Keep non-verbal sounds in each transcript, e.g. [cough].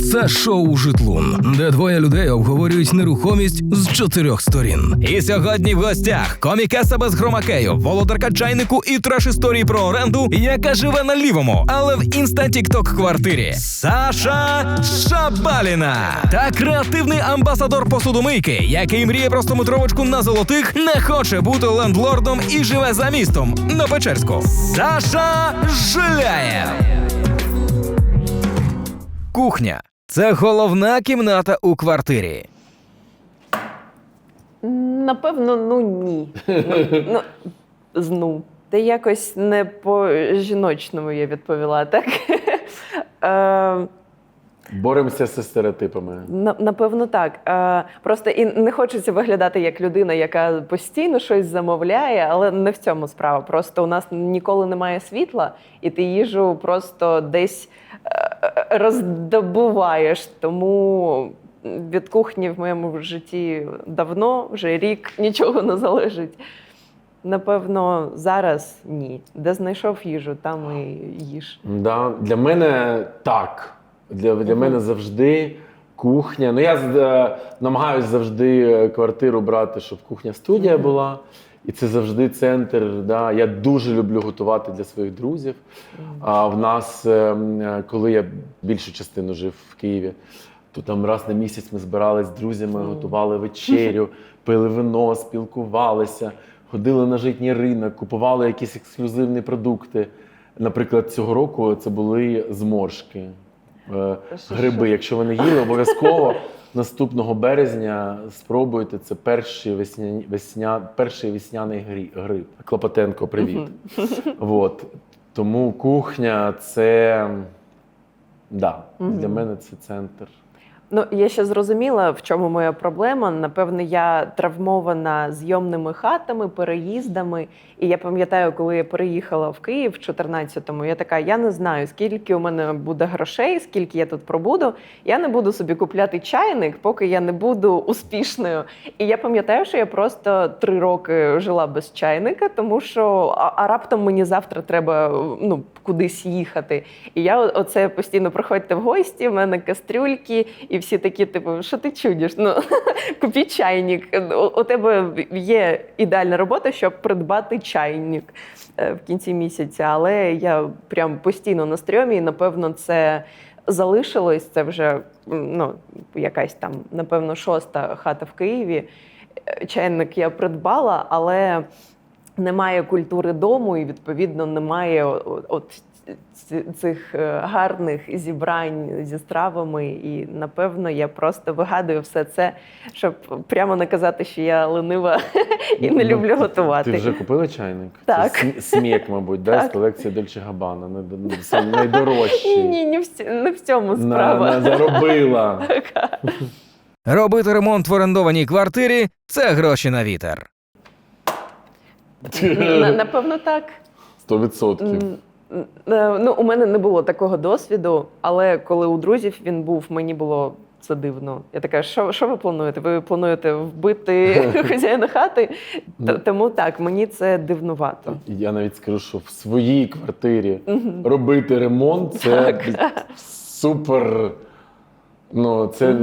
Це шоу Житлун, де двоє людей обговорюють нерухомість з чотирьох сторін. І сьогодні в гостях комікеса без громакею, володарка чайнику і треш історії про оренду, яка живе на лівому, але в інста тікток квартирі. Саша Шабаліна та креативний амбасадор посудомийки, який мріє про стометровочку на золотих, не хоче бути лендлордом і живе за містом на Печерську. Саша Жиляєв. Кухня це головна кімната у квартирі. Напевно, ну ні. Ну, ну, з ну. Та якось не по жіночному я відповіла, так? [laughs] Е, Боремося зі стереотипами. напевно, так. Е, просто і не хочеться виглядати як людина, яка постійно щось замовляє, але не в цьому справа. Просто у нас ніколи немає світла, і ти їжу просто десь е, роздобуваєш. Тому від кухні в моєму житті давно, вже рік нічого не залежить. Напевно, зараз ні. Де знайшов їжу, там і їж. Да. Для мене так. Для, для мене завжди кухня. Ну, я е, намагаюся завжди е, квартиру брати, щоб кухня студія була. І це завжди центр. Да. Я дуже люблю готувати для своїх друзів. А в нас, е, коли я більшу частину жив в Києві, то там раз на місяць ми збирались з друзями, готували вечерю, [laughs] пили вино, спілкувалися, ходили на житній ринок, купували якісь ексклюзивні продукти. Наприклад, цього року це були зморшки, гриби. Якщо ви не їли, обов'язково наступного березня спробуйте. Це перший, весня... Весня... перший весняний гриб. Клопотенко, привіт. От. Тому кухня це. Да, для мене це центр. Ну, я ще зрозуміла, в чому моя проблема. Напевно, я травмована зйомними хатами, переїздами. І я пам'ятаю, коли я переїхала в Київ в 14-му, я така: я не знаю, скільки у мене буде грошей, скільки я тут пробуду. Я не буду собі купляти чайник, поки я не буду успішною. І я пам'ятаю, що я просто три роки жила без чайника, тому що а, а раптом мені завтра треба ну, кудись їхати. І я оце постійно приходьте в гості, в мене кастрюльки, і всі такі, типу, що ти чудиш? Ну [laughs] купіть чайник. У, у тебе є ідеальна робота, щоб придбати чайник е, в кінці місяця. Але я прям постійно на стрьомі, і напевно, це. Залишилось це вже ну, якась там, напевно, шоста хата в Києві. Е, Чайник я придбала, але немає культури дому, і відповідно немає от цих е, гарних зібрань зі стравами. І напевно я просто вигадую все це, щоб прямо не казати, що я ленива [laughs] і не Ну, люблю готувати. Ти вже купила чайник? Так. Це смік, мабуть, да, з колекції Дольче Габана. Найдорожчий. Ні, ні, не в цьому справа. заробила. [laughs] Робити ремонт в орендованій квартирі це гроші на вітер. Напевно, так. Сто відсотків. Е, Ну, у мене не було такого досвіду, але коли у друзів він був, мені було це дивно. Я така, що, що ви плануєте? Ви плануєте вбити [laughs] хазяїна хати? Тому так, мені це дивнувато. Я навіть скажу, що в своїй квартирі робити ремонт це супер. Ну, це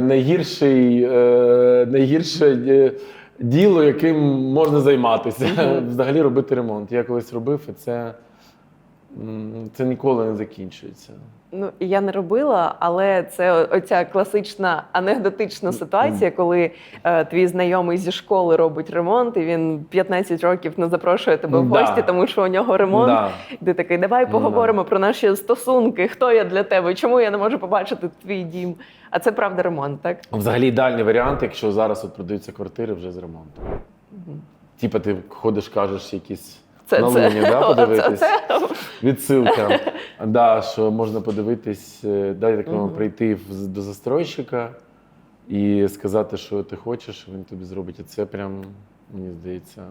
найгірший, е, найгірше е, діло, яким можна займатися. Взагалі робити ремонт. Я колись робив, і це, це ніколи не закінчується. Ну, я не робила, але це оця класична анекдотична ситуація, коли е, твій знайомий зі школи робить ремонт, і він 15 років не запрошує тебе в Да. гості, тому що у нього ремонт. Да. Ти такий, давай поговоримо про наші стосунки. Хто я для тебе? Чому я не можу побачити твій дім? А це правда ремонт, так? Взагалі ідеальний варіант, якщо зараз от продаються квартири вже з ремонтом. Типа ти ходиш, кажеш якісь Це на це. луні, да, [laughs] подивитись. це. Відсилка. [laughs] Да, що можна подивитись, е, да, так Мгм. прийти до застройщика і сказати, що ти хочеш, він тобі зробить. І це прям, мені здається,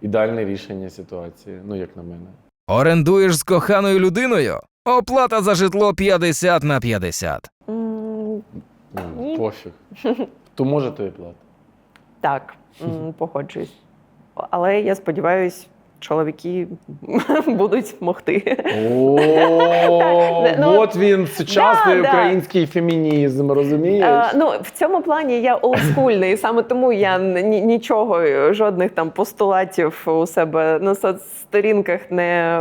ідеальне рішення ситуації. Ну, як на мене. Орендуєш з коханою людиною? Оплата за житло 50 на 50. М, Ну, Ні. Пофіг. [laughs] То може, то і плата. Так, погоджуюсь. Але я сподіваюся, чоловіки [laughs] будуть могти. [laughs] Ну, от він сучасний український фемінізм, розумієш? Е, ну, в цьому плані я олдскульний, саме тому я нічого, жодних там постулатів у себе на соцсторінках не.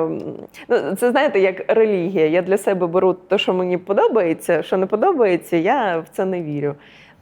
Ну, це знаєте, як релігія. Я для себе беру те, що мені подобається, що не подобається, я в це не вірю.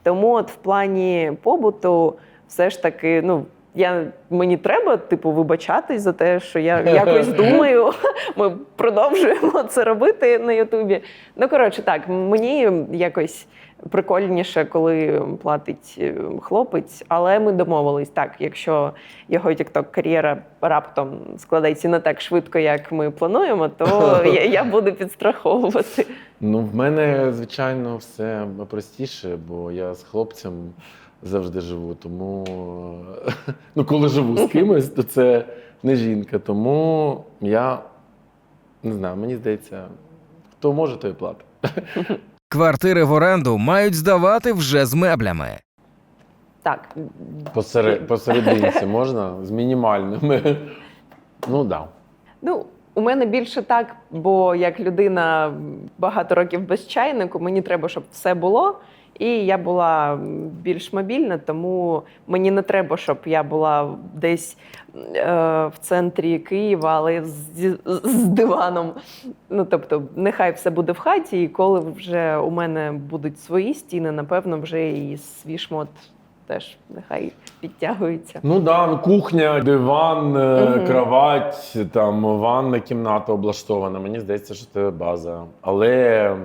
Тому от в плані побуту все ж таки, ну. Я мені треба, типу, вибачатись за те, що я якось [laughs] думаю. Ми продовжуємо це робити на Ютубі. Ну коротше, так мені якось прикольніше, коли платить е, хлопець, але ми домовились так. Якщо його тікток кар'єра раптом складається не так швидко, як ми плануємо, то [laughs] я, я буду підстраховувати. Ну, в мене, звичайно, все простіше, бо я з хлопцем завжди живу. Тому, е, [laughs] ну, коли живу з кимось, то це не жінка. Тому я не знаю, мені здається, хто може, той і платить. [laughs] Квартири в оренду мають здавати вже з меблями. Так, Посеред, посерединці [laughs] можна з мінімальними. Ну так. Да. Ну, у мене більше так, бо як людина багато років без чайнику, мені треба, щоб все було. І я була більш мобільна, тому мені не треба, щоб я була десь е, в центрі Києва, але з, з диваном. Ну тобто, нехай все буде в хаті, і коли вже у мене будуть свої стіни, напевно, вже і свій шмот теж нехай підтягуються. Ну да, ну, кухня, диван, угу. Кровать, там ванна кімната облаштована. Мені здається, що це база. Але,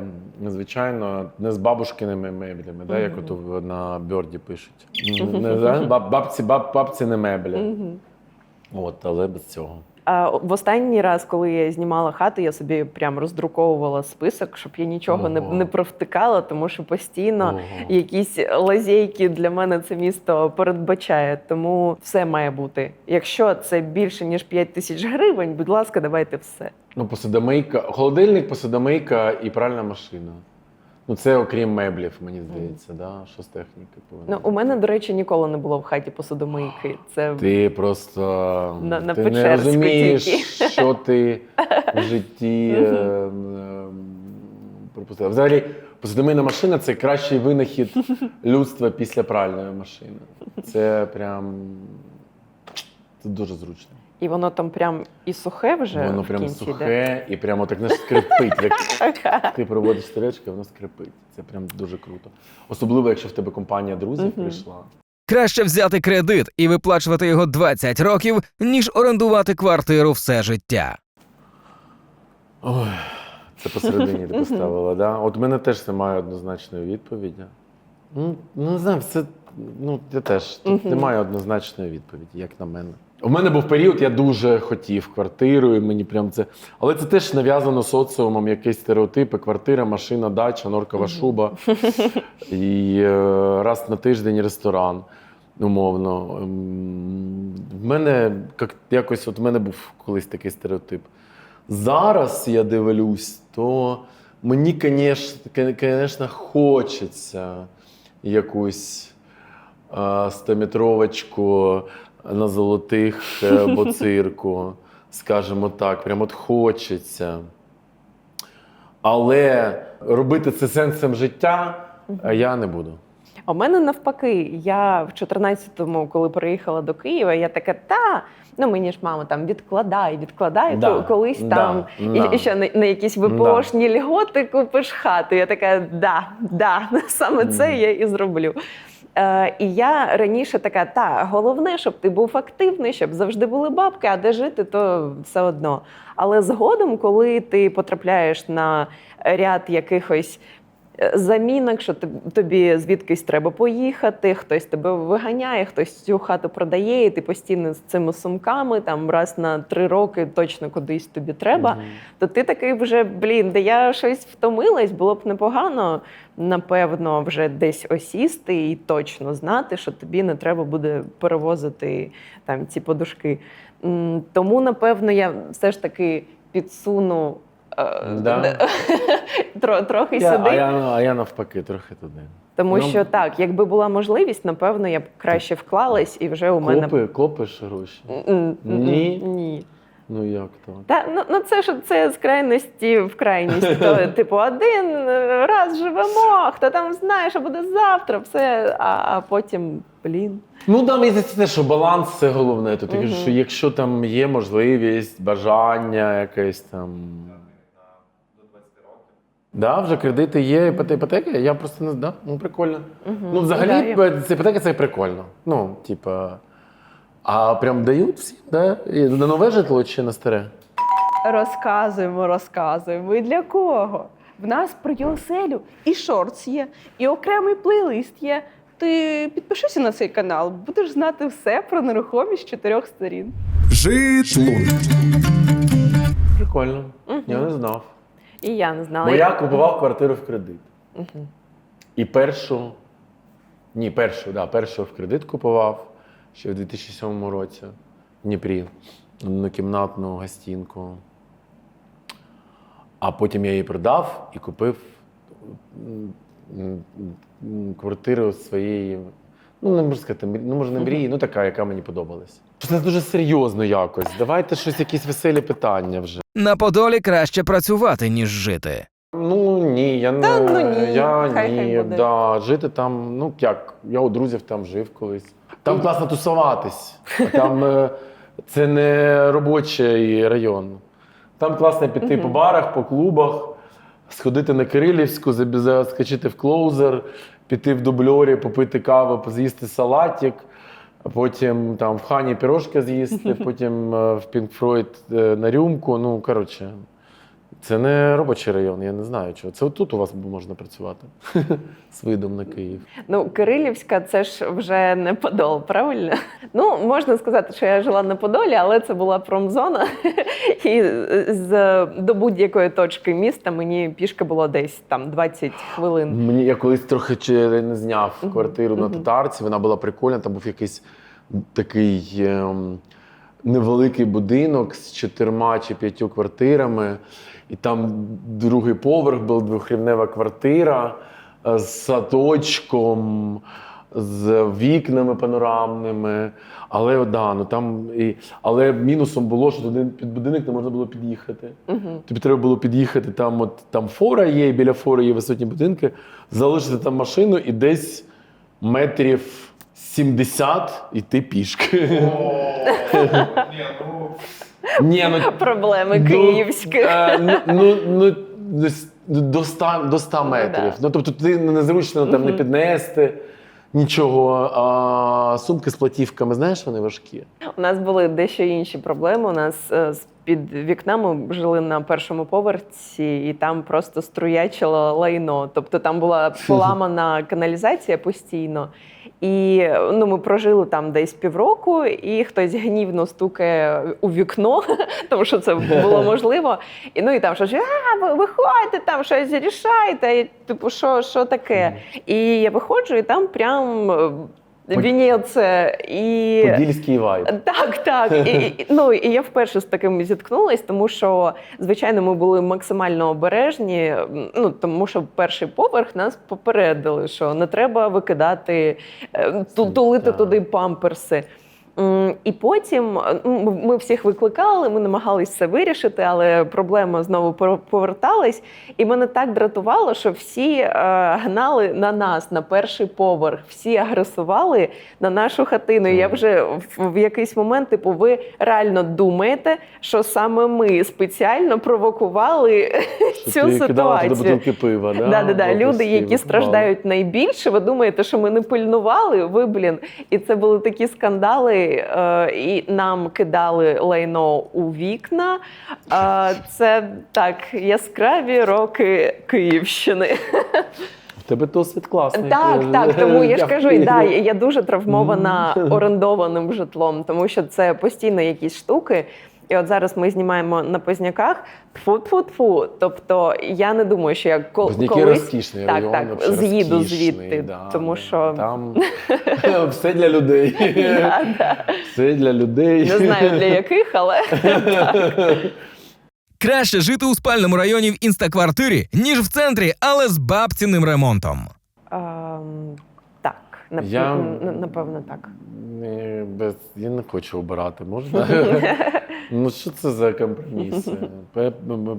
звичайно, не з бабушкиними меблями, да, як от на бьорді пишуть. [laughs] Не, бабці, баб, бабці не меблі. Угу. От, але без цього. А в останній раз, коли я знімала хату, я собі прям роздруковувала список, щоб я нічого не, не провтикала, тому що постійно Ого. якісь лазейки для мене це місто передбачає. Тому все має бути. Якщо це більше ніж 5 тисяч гривень, будь ласка, давайте все. Ну, посудомийка, холодильник, посудомийка і пральна машина. Ну, це окрім меблів, мені здається, да? що з техніки повинно. Ну у мене, до речі, ніколи не було в хаті посудомийки. Це Ти просто На- на ти не Печерську розумієш, тільки. що ти в житті е, е, пропустив. Взагалі, посудомийна машина це кращий винахід людства після пральної машини. Це прям це дуже зручно. І воно там прям і сухе вже Воно в прям кінці. сухе і прямо так знаєш, скрипить. Як [laughs] ти проводиш стрічки, воно скрипить. Це прям дуже круто. Особливо, якщо в тебе компанія друзів прийшла. Краще взяти кредит і виплачувати його 20 років, ніж орендувати квартиру все життя. Ой, це посередині ти поставила, да? От в мене теж немає однозначної відповіді. Ну, не знаю, це. Ну, я теж. Тут немає однозначної відповіді, як на мене. У мене був період, я дуже хотів квартиру, і мені прям це. Але це теж нав'язано соціумом, якісь стереотипи: квартира, машина, дача, норкова шуба. І е, раз на тиждень ресторан, умовно. Ем, В мене як, якось, от в мене був колись такий стереотип. Зараз я дивлюсь, то мені, звісно, хочеться якусь е, 100-метровочку на золотих [laughs] боцирку, скажімо так, прям от хочеться. Але робити це сенсом життя е, я не буду. А у мене навпаки, я в 14-му, коли приїхала до Києва, я така, та ну мені ж мама там відкладай, відкладай, Да, колись да, там да. і, і ще на, на якісь ВПОшні льготи купиш хату. Я така, да, да, [laughs] саме це я і зроблю. Е, і я раніше така, та головне, щоб ти був активний, щоб завжди були бабки, а де жити, то все одно. Але згодом, коли ти потрапляєш на ряд якихось замінок, що тобі звідкись треба поїхати, хтось тебе виганяє, хтось цю хату продає, і ти постійно з цими сумками, там раз на три роки точно кудись тобі треба. Мгм. То ти такий вже, блін, де я щось втомилась, було б непогано, напевно, вже десь осісти і точно знати, що тобі не треба буде перевозити там ці подушки. Тому, напевно, я все ж таки підсуну е, Да. [laughs] тро- трохи Я, сюди. а, я, а я навпаки, трохи туди. Тому Ну, що так, якби була можливість, напевно, я б краще вклалась і вже у мене. Копи, копиш гроші. Ні? Ні. Ну як то? Та ну, ну це ж це з крайності в крайність. То, [laughs] типу, один раз живемо, хто там знає, що буде завтра, все, а, а потім, блін. Ну мені здається, те, що баланс це головне. Тут Мгм. що якщо там є можливість, бажання, якесь там. Да, вже кредити є, іпоте- іпотеки. Я просто не знаю. Ну, прикольно. Мгм. Ну, взагалі, Да, я- це іпотека це прикольно. Ну, типа. А прям дають всім, да? І на нове житло чи на старе? Розказуємо, розказуємо. І для кого? В нас про оселю і шортс є, і окремий плейлист є. Ти підпишися на цей канал, будеш знати все про нерухомість з чотирьох сторін. Житлун. Прикольно. Я не знав. І я не знала. Бо я купував квартиру в кредит. І першу, ні, першу, да, першу в кредит купував ще в 2007 році в Дніпрі однокімнатну гостінку. А потім я її продав і купив квартиру своєї. Ну, не можу сказати, ну, може, не мрії, ну така, яка мені подобалась. Це дуже серйозно якось. Давайте щось, якісь веселі питання вже. На Подолі краще працювати, ніж жити. Ну ні, я Та, не ну, ні, я хай- ні, хай буде. да, жити там, ну як, я у друзів там жив колись. Там класно тусуватись. Там е, це не робочий район. Там класно піти по барах, по клубах, сходити на Кирилівську, забі- заскочити в клоузер, піти в дубльорі, попити каву, з'їсти салатик. Потім там в хані пірожки з'їсти, [laughs] потім е, в Пінк Фройд е, на рюмку. Ну, коротше, це не робочий район, я не знаю чого. Це тут у вас можна працювати [laughs] з видом на Київ. Ну, Кирилівська це ж вже не Подол, правильно? Ну, можна сказати, що я жила на Подолі, але це була промзона. [laughs] І з, до будь-якої точки міста мені пішки було десь там 20 хвилин. Мені я колись трохи чи не зняв квартиру на татарці. Вона була прикольна. Там був якийсь такий ем, невеликий будинок з чотирма чи п'ятью квартирами. І там другий поверх був двохрівнева квартира е, з садочком, з вікнами панорамними. Але да, ну там і але мінусом було, що туди під будинок не можна було під'їхати. Мгм. Тобі треба було під'їхати там, от там фора є, і біля фори є висотні будинки, залишити там машину і десь метрів 70 йти пішки. Ні, ну Проблеми ну, київські. е, Ну, ну, ну, до 100, до 100 метрів. да. Ну, тобто ти незручно там не піднести нічого. А сумки з платівками, знаєш, вони важкі. У нас були дещо інші проблеми. У нас е, під вікна ми жили на першому поверсі, і там просто струячило лайно. Тобто там була [laughs] поламана каналізація постійно. І ну, ми прожили там десь півроку, і хтось гнівно стукає у вікно, [laughs] тому що це було [laughs] можливо. І ну і там щось, а ви виходьте, там щось рішайте. Типу, що, що таке? І я виходжу, і там прям Венеція і Подільський вайб. так, так. І, [laughs] ну, і я вперше з таким зіткнулась, тому що, звичайно, ми були максимально обережні. Ну, тому що перший поверх нас попередили, що не треба викидати, е, тулити туди памперси. І потім е, ну, ми всіх викликали, ми намагалися це вирішити, але проблема знову поверталась. І мене так дратувало, що всі е, гнали на нас на перший поверх, всі агресували на нашу хатину. І я вже в, якийсь момент, типу, ви реально думаєте, що саме ми спеціально провокували Що цю ситуацію. бутилки пива, да? Да, да, да. Люди, які страждають найбільше, ви думаєте, що ми не пильнували? Ви, блін. І це були такі скандали, е, і нам кидали лайно у вікна. Е, це так, яскраві роки Київщини. В тебе досвід класний. Так, так. Тому я ж кажу, і да, я дуже травмована орендованим житлом, тому що це постійно якісь штуки. І от зараз ми знімаємо на Позняках. Тфу-тфу-тфу. Тобто я не думаю, що я кол- Позняки колись розкішний так, район, так, з'їду звідти, да, тому що- там [laughs] все для людей. [laughs] Да, да. Все для людей. не знаю для яких, але [laughs] Краще жити у спальному районі в інстаквартирі, ніж в центрі, але з бабціним ремонтом. Ем, нап- Я- напевно, так. Не, без... Я не хочу обирати, можна? [laughs] ну що це за компроміси?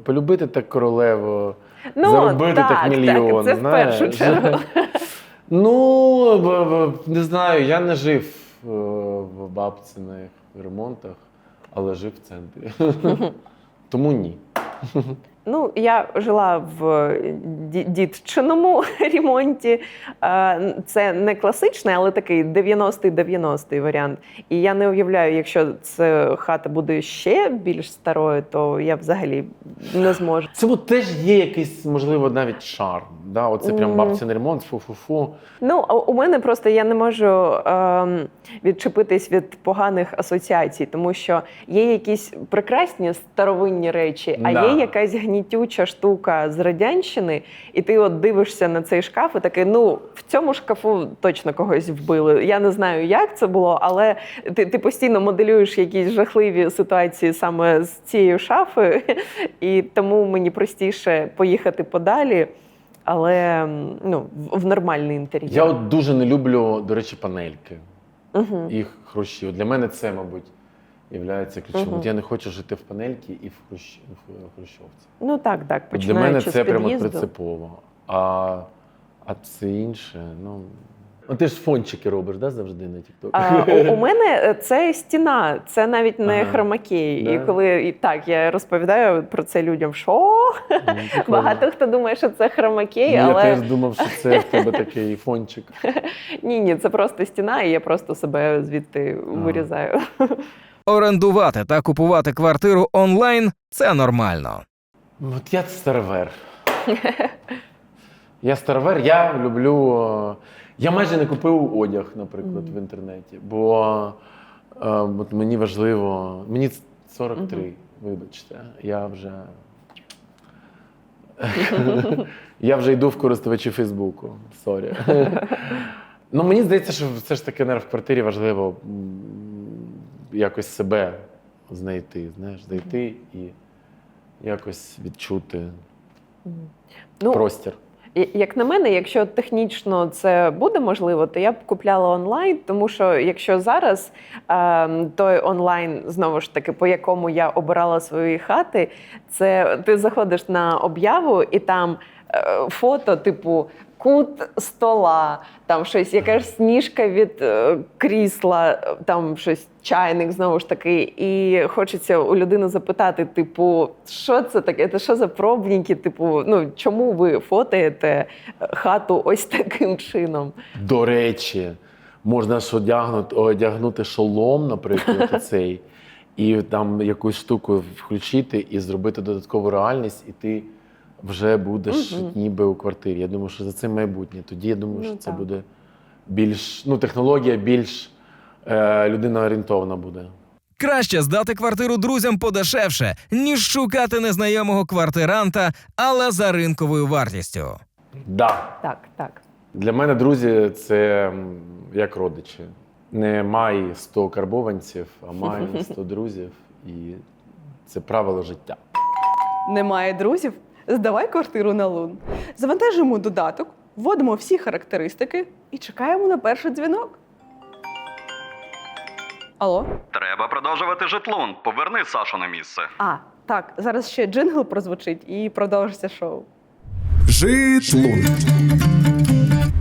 Полюбити так королеву, Ну, заробити так, так, мільйон. так, це в першу чергу. [laughs] ну, не знаю, я не жив е, в бабциних ремонтах, але жив в центрі. [laughs] Тому ні. Ну, я жила в ді- дідчиному [laughs] ремонті. Е, Це не класичний, але такий 90-й-90-й варіант. І я не уявляю, якщо ця хата буде ще більш старою, то я взагалі не зможу. Це от теж є якийсь, можливо, навіть шарм. Да? Оце прям Мгм. бабцин ремонт, фу-фу-фу. Ну, у мене просто я не можу ем, відчепитись від поганих асоціацій, тому що є якісь прекрасні старовинні речі, а Да. є якась гнітюча штука з радянщини, і ти от дивишся на цей шкаф і такий, ну в цьому шкафу точно когось вбили. Я не знаю, як це було, але ти, ти постійно моделюєш якісь жахливі ситуації саме з цією шафи, і тому мені простіше поїхати подалі. Але ну, в- нормальний інтер'єр. Я от дуже не люблю, до речі, панельки. Угу. і хрущів. Для мене це, мабуть, є ключовим. Мгм. От Я не хочу жити в панельці і в, хрущ... в хрущовці. Ну так, так. Для мене з це прямо принципово. А, а все інше, ну. Ну, ти ж фончики робиш, да, завжди на TikTok? А, у, у мене е, це стіна, це навіть не Ага. хромакей. І коли і так я розповідаю про це людям, що Ну, [laughs] багато хто думає, що це хромакей, Ну, Я але теж думав, що це в тебе такий [laughs] фончик. ні, ні, це просто стіна, і я просто себе звідти вирізаю. Орендувати та купувати квартиру онлайн це нормально. От я старовер. [laughs] Я старовер, я люблю. е, Я майже не купив одяг, наприклад, в інтернеті, бо е, от мені важливо. Мені 43, вибачте, я вже. [laughs] я вже йду в користувачі Фейсбуку. Сорі. [laughs] ну, мені здається, що все ж таки наверное, в квартирі важливо м, якось себе знайти, знаєш, знайти і якось відчути Ну, простір. Як на мене, якщо технічно це буде можливо, то я б купляла онлайн, тому що якщо зараз е, той онлайн, знову ж таки, по якому я обирала свої хати, це ти заходиш на об'яву і там фото, типу. Кут стола, там щось, якась сніжка від е, крісла, е, там щось чайник знову ж таки. І хочеться у людини запитати: типу, що це таке? Це що за пробники? Типу, ну чому ви фотаєте е, хату ось таким чином? До речі, можна ж одягнути, одягнути шолом, наприклад, [laughs] цей, і там якусь штуку включити і зробити додаткову реальність, і ти вже будеш Мгм. ніби у квартирі. Я думаю, що за це майбутнє. Тоді я думаю, Ну, що це буде більш ну, технологія більш е, людиноорієнтовна буде. Краще здати квартиру друзям подешевше, ніж шукати незнайомого квартиранта, але за ринковою вартістю. Да. Так, так. Для мене друзі це як родичі. Не май 100 карбованців, а май 100 [laughs] друзів. І це правило життя. Немає друзів? Здавай квартиру на лун. Завантажуємо додаток, вводимо всі характеристики і чекаємо на перший дзвінок. Алло? Треба продовжувати житлун. Поверни Сашу на місце. А, так, зараз ще джингл прозвучить і продовжиться шоу. Житлун.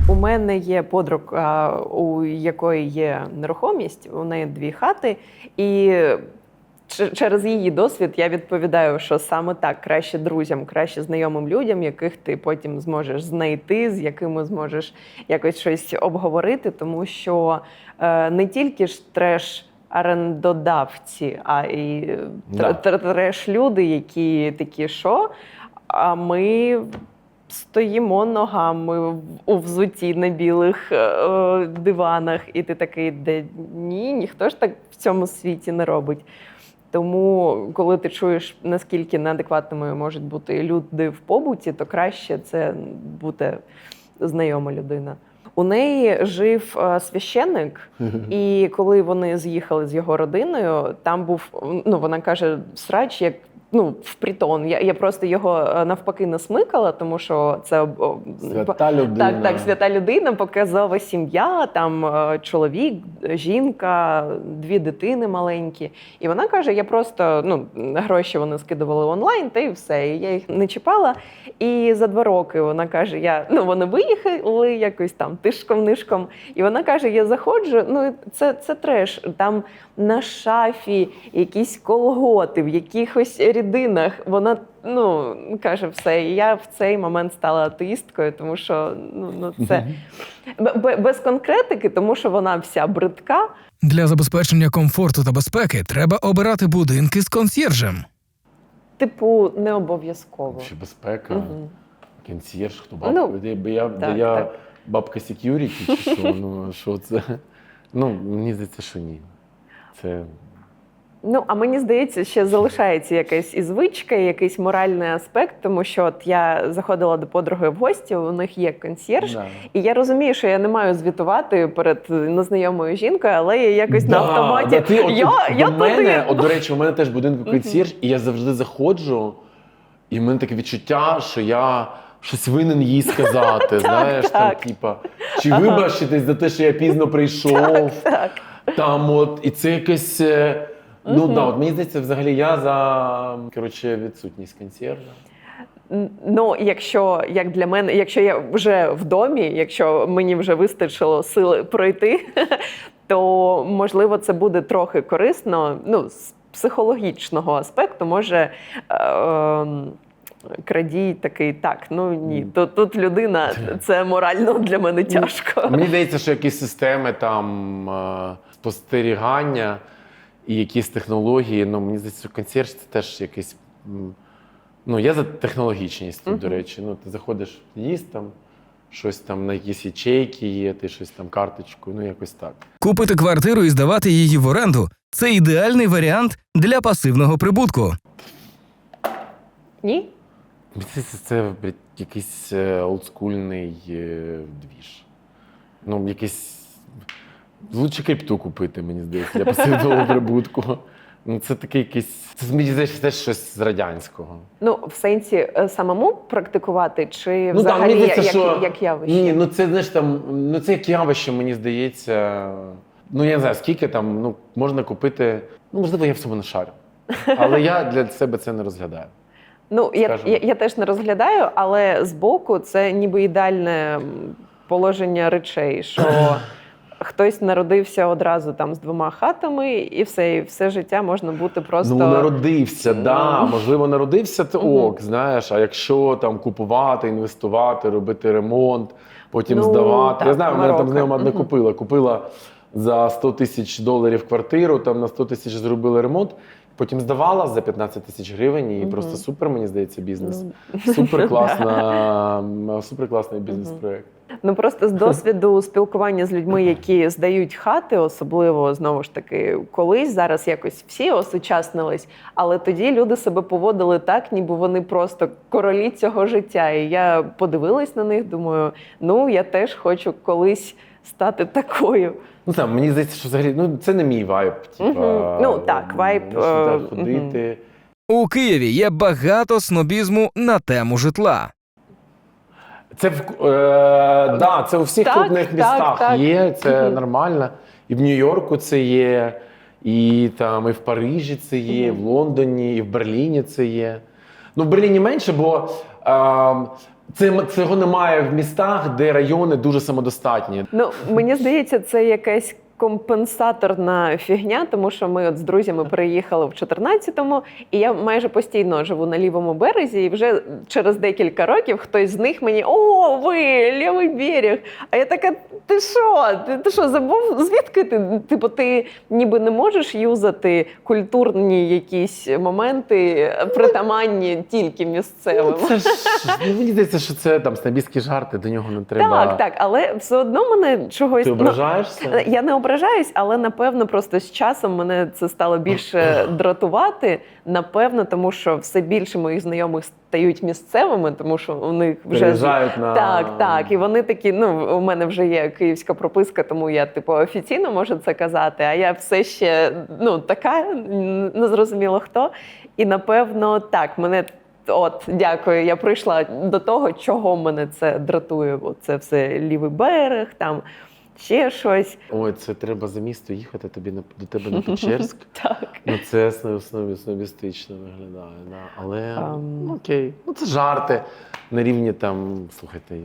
У мене є подруга, у якої є нерухомість, у неї дві хати, і через її досвід я відповідаю, що саме так краще друзям, краще знайомим людям, яких ти потім зможеш знайти, з якими зможеш якось щось обговорити, тому що е, не тільки ж треш. Орендодавці, а і Да. треш люди, які такі, що а ми стоїмо ногами у взуті на білих е, диванах, і ти такий, де ні, ніхто ж так в цьому світі не робить. Тому, коли ти чуєш, наскільки неадекватними можуть бути люди в побуті, то краще це бути знайома людина. У неї жив е, священник, і коли вони з'їхали з його родиною, там був ну вона каже, срач як ну, в притон. Я, я просто його е, навпаки не смикала, тому що це Свята людина. Так, так, свята людина, показова сім'я, там е, чоловік, жінка, дві дитини маленькі. І вона каже: я просто ну, гроші вони скидували онлайн, та й все. І я їх не чіпала. І за два роки вона каже: я ну вони виїхали якось там тишком-нишком. І вона каже: Я заходжу. Ну це, це треш. Там на шафі якісь колготи, в якихось рідинах. Вона ну каже все. І я в цей момент стала атеїсткою, тому що ну, ну це без конкретики, тому що вона вся бридка. Для забезпечення комфорту та безпеки треба обирати будинки з консьєржем. Типу, не обов'язково. Чи безпека, Мгм. консьєрж, хто бабка? Ну, Де- бо я, бо так, я так. бабка security, чи що? Ну, що це? Ну, мені здається, що ні. Це Ну а мені здається, ще залишається якась і звичка, і якийсь моральний аспект, тому що от я заходила до подруги в гості, у них є консьєрж. Да. І я розумію, що я не маю звітувати перед незнайомою жінкою, але я якось на автоматі. да, ти, от, я, от, я до мене, от, до речі, у мене теж будинку консьєрж, і я завжди заходжу, і в мене таке відчуття, що я щось винен їй сказати. [laughs] знаєш, там, так. типа, чи вибачитись за те, що я пізно [laughs] прийшов. Так. Там от, і це якесь. Ну да, от мені здається, взагалі я за коротше, відсутність консьєржа. Ну, якщо як для мене, якщо я вже в домі, якщо мені вже вистачило сили пройти, [laughs] то можливо це буде трохи корисно. Ну, з психологічного аспекту, може. е, ем, Крадій такий, так, ну ні, тут, тут людина, [laughs] це морально для мене тяжко. Мені здається, що якісь системи там е, спостерігання і якісь технології. Ну, мені здається, що консьєрж це теж якийсь. Ну, я за технологічність, тут, до речі. Ну, ти заходиш в їсть там, щось там на якісь ячейки є, ти щось там карточкою, ну якось так. Купити квартиру і здавати її в оренду це ідеальний варіант для пасивного прибутку. Ні? Здається, це блядь, якийсь е, олдскульний е, двіж. Ну, якийсь. Лучше крипту купити, мені здається, для пасивного [laughs] прибутку. Ну, це таке якийсь. Це мені здається, теж щось з радянського. Ну, в сенсі е, самому практикувати, чи Ну, взагалі як, здається, як, що- як явище? Ні, ну це знаєш там, ну це як явище, мені здається. Ну я не знаю, скільки там ну, можна купити. Ну, можливо, я в цьому не шарю. Але я [laughs] для себе це не розглядаю. Ну, я, я, я теж не розглядаю, але збоку це ніби ідеальне положення речей, що [laughs] хтось народився одразу там з двома хатами, і все, і все життя можна бути просто. Ну, народився, да. Ну. Можливо, народився то ок, знаєш. А якщо там купувати, інвестувати, робити ремонт, потім Ну, здавати. так, я знаю, мене там знайома Мгм. купила. Купила за 100 тисяч доларів квартиру, там на 100 тисяч зробили ремонт. Потім здавала за 15 тисяч гривень, і Мгм. просто супер, мені здається, бізнес. Ну, [laughs] Супер класна, супер класний бізнес-проект. Ну просто з [laughs] досвіду спілкування з людьми, які здають хати, особливо знову ж таки, колись зараз якось всі осучаснились, але тоді люди себе поводили так, ніби вони просто королі цього життя. І я подивилась на них, думаю, ну я теж хочу колись стати такою. Ну там мені здається, що взагалі ну це не мій вайб. Типа, Ну, так, вайб, е, ходити. У Києві є багато снобізму на тему житла. Це в е, да, це у всіх Так, крупних так, містах так. є, це Мгм. нормально. І в Нью-Йорку це є, і там, і в Парижі це є, і в Лондоні, і в Берліні це є. Ну, в Берліні менше, бо е, це, цього немає в містах, де райони дуже самодостатні. Ну мені здається, це якась компенсаторна фігня, тому що ми от з друзями приїхали в 14-му, і я майже постійно живу на лівому березі, і вже через декілька років хтось з них мені о, ви лівий берег. А я така, ти що? Ти, ти що, забув? Звідки ти? Типу, ти ніби не можеш юзати культурні якісь моменти, притаманні тільки місцевим. Це ж ну, мені здається, що це там снобістські жарти, до нього не треба. Так, так, але все одно мене чогось Ти ну, ображаєшся? Я не ображаюсь, але напевно просто з часом мене це стало більше [laughs] дратувати. Напевно, тому що все більше моїх знайомих стають місцевими, тому що у них вже Переїжджають на так, так. І вони такі. Ну, у мене вже є київська прописка, тому я типу офіційно можу це казати. А я все ще ну така незрозуміло хто. І напевно, так, мене от дякую. Я прийшла до того, чого мене це дратує. Це все лівий берег, там ще щось. Ой, це треба за місто їхати тобі на до тебе на [laughs] Печерськ. Так. Ну, це сно- сно- снобістично виглядає, да. але ну, окей. Ну це жарти на рівні там, слухайте,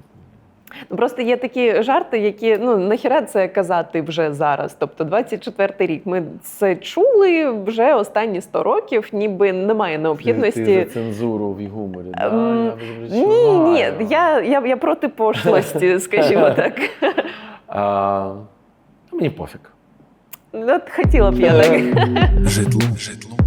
Ну, просто є такі жарти, які ну нахіра це казати вже зараз. Тобто, 24-й рік. Ми це чули вже останні 100 років, ніби немає необхідності. ти за цензуру в гуморі. Да? Ем, Я Ні, ні, я, я, я проти пошлості, скажімо [laughs] так. А, мені пофіг. От хотіла б я так. Житло. Житло.